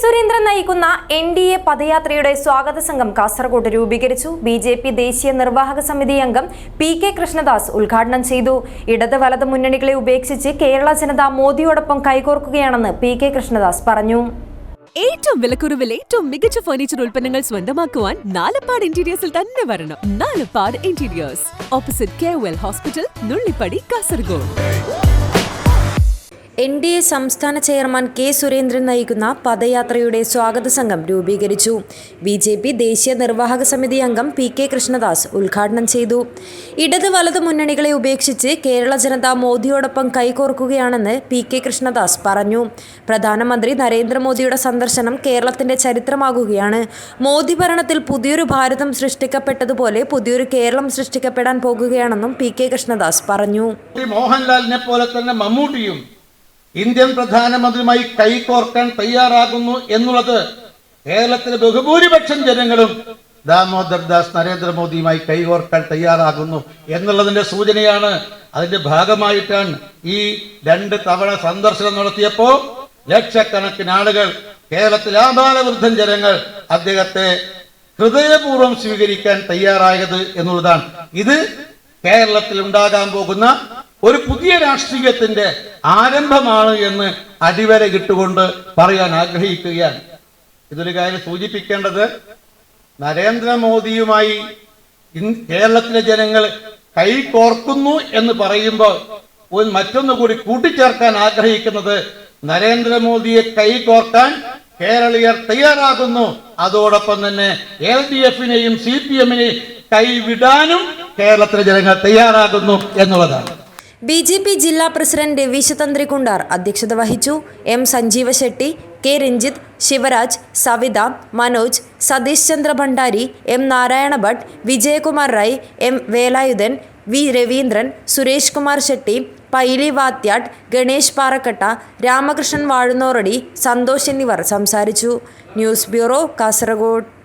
സുരേന്ദ്രൻ നയിക്കുന്ന N D A പദയാത്രയുടെ സ്വാഗത സംഘം കാസർഗോഡ് രൂപീകരിച്ചു. ബി ജെ പി ദേശീയ നിർവാഹക സമിതി അംഗം പി കെ കൃഷ്ണദാസ് ഉദ്ഘാടനം ചെയ്തു. ഇടത് വലത് മുന്നണികളെ ഉപേക്ഷിച്ച് കേരള ജനത മോദിയോടൊപ്പം കൈകോർക്കുകയാണെന്ന് പി കെ കൃഷ്ണദാസ് പറഞ്ഞു. ഏറ്റവും വിലക്കുറവിൽ ഏറ്റവും മികച്ച ഫർണിച്ചർ ഉൽപ്പന്നങ്ങൾ സ്വന്തമാക്കുവാൻ നാലപ്പാട് ഇന്റീരിയേഴ്സിൽ തന്നെ വരണം. Nalappad interiors opposite K hospital Nullippady Kasaragod N D A സംസ്ഥാന ചെയർമാൻ കെ സുരേന്ദ്രൻ നയിക്കുന്ന പദയാത്രയുടെ സ്വാഗത സംഘം രൂപീകരിച്ചു. ബി ജെ പി ദേശീയ നിർവാഹക സമിതി അംഗം പി കെ കൃഷ്ണദാസ് ഉദ്ഘാടനം ചെയ്തു. ഇടത് വലത് മുന്നണികളെ ഉപേക്ഷിച്ച് കേരള ജനത മോദിയോടൊപ്പം കൈകോർക്കുകയാണെന്ന് പി കെ കൃഷ്ണദാസ് പറഞ്ഞു. പ്രധാനമന്ത്രി നരേന്ദ്രമോദിയുടെ സന്ദർശനം കേരളത്തിന്റെ ചരിത്രമാകുകയാണ്. മോദി ഭരണത്തിൽ പുതിയൊരു ഭാരതം സൃഷ്ടിക്കപ്പെട്ടതുപോലെ പുതിയൊരു കേരളം സൃഷ്ടിക്കപ്പെടാൻ പോകുകയാണെന്നും പി കെ കൃഷ്ണദാസ് പറഞ്ഞു. മോഹൻലാലിനെ പോലെ തന്നെ മമ്മൂട്ടിയും ഇന്ത്യൻ പ്രധാനമന്ത്രിയുമായി കൈകോർക്കാൻ തയ്യാറാകുന്നു എന്നുള്ളത് കേരളത്തിലെ ബഹുഭൂരിപക്ഷം ജനങ്ങളും ദാമോദർ ദാസ് നരേന്ദ്രമോദിയുമായി കൈകോർക്കാൻ തയ്യാറാകുന്നു എന്നുള്ളതിന്റെ സൂചനയാണ് അതിന്റെ ഭാഗമായിട്ടാണ് ഈ രണ്ട് തവണ സന്ദർശനം നടത്തിയപ്പോൾ ലക്ഷക്കണക്കിന് ആളുകൾ കേരളത്തിലെ ആബാലവൃദ്ധൻ ജനങ്ങൾ അദ്ദേഹത്തെ ഹൃദയപൂർവം സ്വീകരിക്കാൻ തയ്യാറായത് എന്നുള്ളതാണ്. ഇത് കേരളത്തിൽ ഉണ്ടാകാൻ പോകുന്ന ഒരു പുതിയ രാഷ്ട്രീയത്തിന്റെ ആരംഭമാണ് എന്ന് അടിവര ഇട്ടുകൊണ്ട് പറയാൻ ആഗ്രഹിക്കുകയാണ്. ഇതൊരു കാര്യം സൂചിപ്പിക്കേണ്ടത് നരേന്ദ്രമോദിയുമായി കേരളത്തിലെ ജനങ്ങൾ കൈകോർക്കുന്നു എന്ന് പറയുമ്പോൾ ഒരു മറ്റൊന്ന് കൂടി കൂട്ടിച്ചേർക്കാൻ ആഗ്രഹിക്കുന്നത് നരേന്ദ്രമോദിയെ കൈ കോർക്കാൻ കേരളീയർ തയ്യാറാകുന്നു. അതോടൊപ്പം തന്നെ എൽ ഡി എഫിനെയും സി പി എമ്മിനെയും കൈവിടാനും കേരളത്തിലെ ജനങ്ങൾ തയ്യാറാകുന്നു എന്നുള്ളതാണ്. ബി ജെ പി ജില്ലാ പ്രസിഡന്റ് രവീശ തന്ത്രി കുണ്ടാർ അധ്യക്ഷത വഹിച്ചു. M Sanjeeva Shetty K Ranjith Shivaraj Savitha Manoj Satheesh Chandra Bhandari M Narayana Bhat Vijayakumar Rai M Velayudhan V Raveendran Suresh Kumar Shetty Paily Vathyattu Ganesh Parakkatta Ramakrishnan Vazhunnoradi Santhosh എന്നിവർ സംസാരിച്ചു. News bureau Kasaragod.